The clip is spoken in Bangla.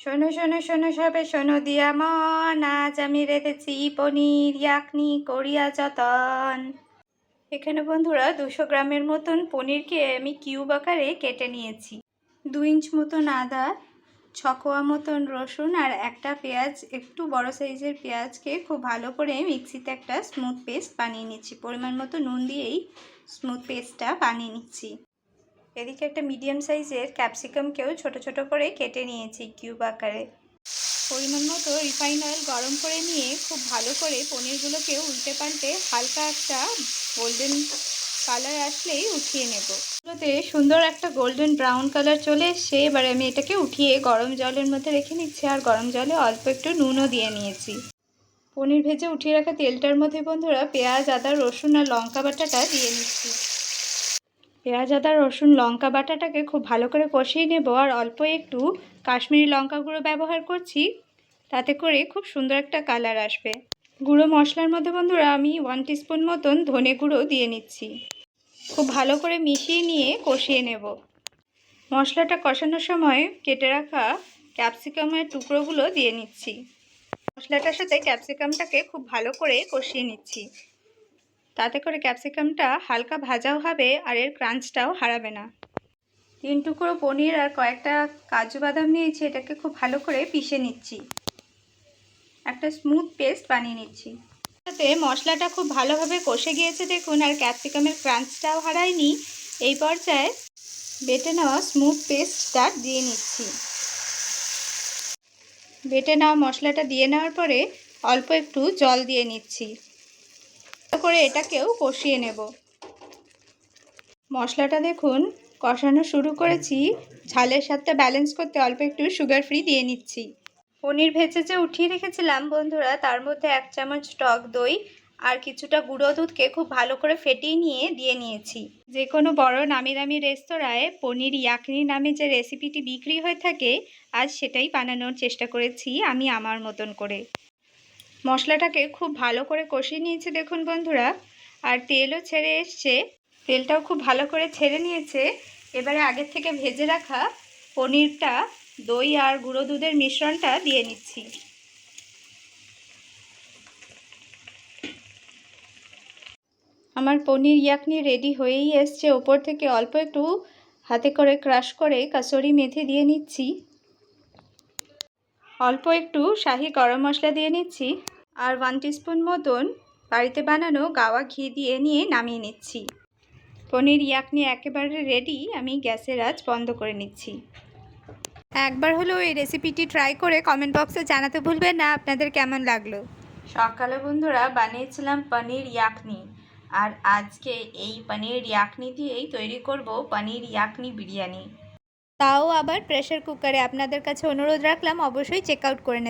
শোনো শোনো শোনো সবে শোনো দিয়া মন, আজ আমি রেঁধেছি পনির, ইয়াকনি, করিয়া যতন। এখানে বন্ধুরা দুশো গ্রামের মতন পনিরকে আমি কিউব আকারে কেটে নিয়েছি। দু ইঞ্চ মতন আদা ছকোয়া মতন রসুন আর একটা পেঁয়াজ, একটু বড় সাইজের পেঁয়াজকে খুব ভালো করে মিক্সিতে একটা স্মুথ পেস্ট বানিয়ে নিচ্ছি। পরিমাণ মতো নুন দিয়েই স্মুথ পেস্টটা বানিয়ে নিচ্ছি। এদিকে একটা মিডিয়াম সাইজের ক্যাপসিকামকেও ছোট ছোট করে কেটে নিয়েছি কিউব আকারে। পরিমাণ মতো রিফাইন অয়েল গরম করে নিয়ে খুব ভালো করে পনিরগুলোকে উল্টে পাল্টে হালকা একটা গোল্ডেন কালার আসলেই উঠিয়ে নেব। এগুলোতে সুন্দর একটা গোল্ডেন ব্রাউন কালার চলে এসছে। এবারে আমি এটাকে উঠিয়ে গরম জলের মধ্যে রেখে নিচ্ছি আর গরম জলে অল্প একটু নুনও দিয়ে নিয়েছি। পনির ভেজে উঠিয়ে রাখা তেলটার মধ্যে বন্ধুরা পেঁয়াজ, আদা, রসুন আর লঙ্কা বাটাটা দিয়ে নিচ্ছি। পেঁয়াজ আদা রসুন, লঙ্কা বাটাটাকে খুব ভালো করে কষিয়ে নেব আর অল্প একটু কাশ্মীরি লঙ্কা গুঁড়ো ব্যবহার করছি। তাতে করে খুব সুন্দর একটা কালার আসবে। গুঁড়ো মশলার মধ্যে বন্ধুরা আমি ওয়ান টিস্পুন মতন ধনে গুঁড়ো দিয়ে নিচ্ছি। খুব ভালো করে মিশিয়ে নিয়ে কষিয়ে নেব। মশলাটা কষানোর সময় কেটে রাখা ক্যাপসিকামের টুকরোগুলো দিয়ে নিচ্ছি। মশলাটার সাথে ক্যাপসিকামটাকে খুব ভালো করে কষিয়ে নিচ্ছি। তাতে করে ক্যাপসিকামটা হালকা ভাজাও হবে আর এর ক্রাঞ্চটাও হারাবে না। তিন টুকরো পনির আর কয়েকটা কাজু বাদাম নিয়েছি, এটাকে খুব ভালো করে পিষে নিচ্ছি। একটা স্মুথ পেস্ট বানিয়ে নিচ্ছি। তাতে মশলাটা খুব ভালোভাবে কষে গিয়েছে দেখুন, আর ক্যাপসিকামের ক্রাঞ্চটাও হারায়নি। এই পর্যায়ে বেটে নেওয়া স্মুথ পেস্টটা দিয়ে নিচ্ছি। বেটে নেওয়া মশলাটা দিয়ে নেওয়ার পরে অল্প একটু জল দিয়ে নিচ্ছি। করে এটাকেও কষিয়ে নেব। মশলাটা দেখুন, কষানো শুরু করেছি। ঝালের সাথে ব্যালেন্স করতে অল্প একটু সুগার ফ্রি দিয়ে নিচ্ছি। পনির ভেজে যে উঠিয়ে রেখেছিলাম বন্ধুরা, তার মধ্যে এক চামচ টক দই আর কিছুটা গুঁড়ো দুধকে খুব ভালো করে ফেটিয়ে নিয়ে দিয়ে নিয়েছি। যে কোনো বড় নামি দামি রেস্তোরাঁয় পনির ইয়াকনি নামে যে রেসিপিটি বিক্রি হয়ে থাকে, আজ সেটাই বানানোর চেষ্টা করেছি আমি আমার মতন করে। মশলাটাকে খুব ভালো করে কষিয়ে নিয়েছে, দেখুন বন্ধুরা। আর তেলও ছেড়ে এসছে। তেলটাও খুব ভালো করে ছেড়ে নিয়েছে। এবারে আগের থেকে ভেজে রাখা পনিরটা, দই আর গুঁড়ো দুধের মিশ্রণটা দিয়ে নিচ্ছি। আমার পনির ইয়াকনি রেডি হয়েই এসছে। ওপর থেকে অল্প একটু হাতে করে ক্রাশ করে কাসরি মেথি দিয়ে নিচ্ছি। অল্প একটু শাহি গরম মশলা দিয়ে নিচ্ছি। আর ওয়ান টিস্পুন মতন বাড়িতে বানানো গাওয়া ঘি দিয়ে নিয়ে নামিয়ে নিচ্ছি। পনির ইয়াকনি একেবারে রেডি আমি গ্যাসের আজ বন্ধ করে নিচ্ছি। একবার হলো এই রেসিপিটি ট্রাই করে কমেন্ট বক্সে জানাতে ভুলবেন না আপনাদের কেমন লাগল? সকালে বন্ধুরা বানিয়েছিলাম পনির ইয়াকনি। আর আজকে এই পনির ইয়াকনি দিয়েই তৈরি করব পনির ইয়াকনি বিরিয়ানি। তাও আবার প্রেশার কুকারে আপনাদের কাছে অনুরোধ রাখলাম অবশ্যই চেক আউট করে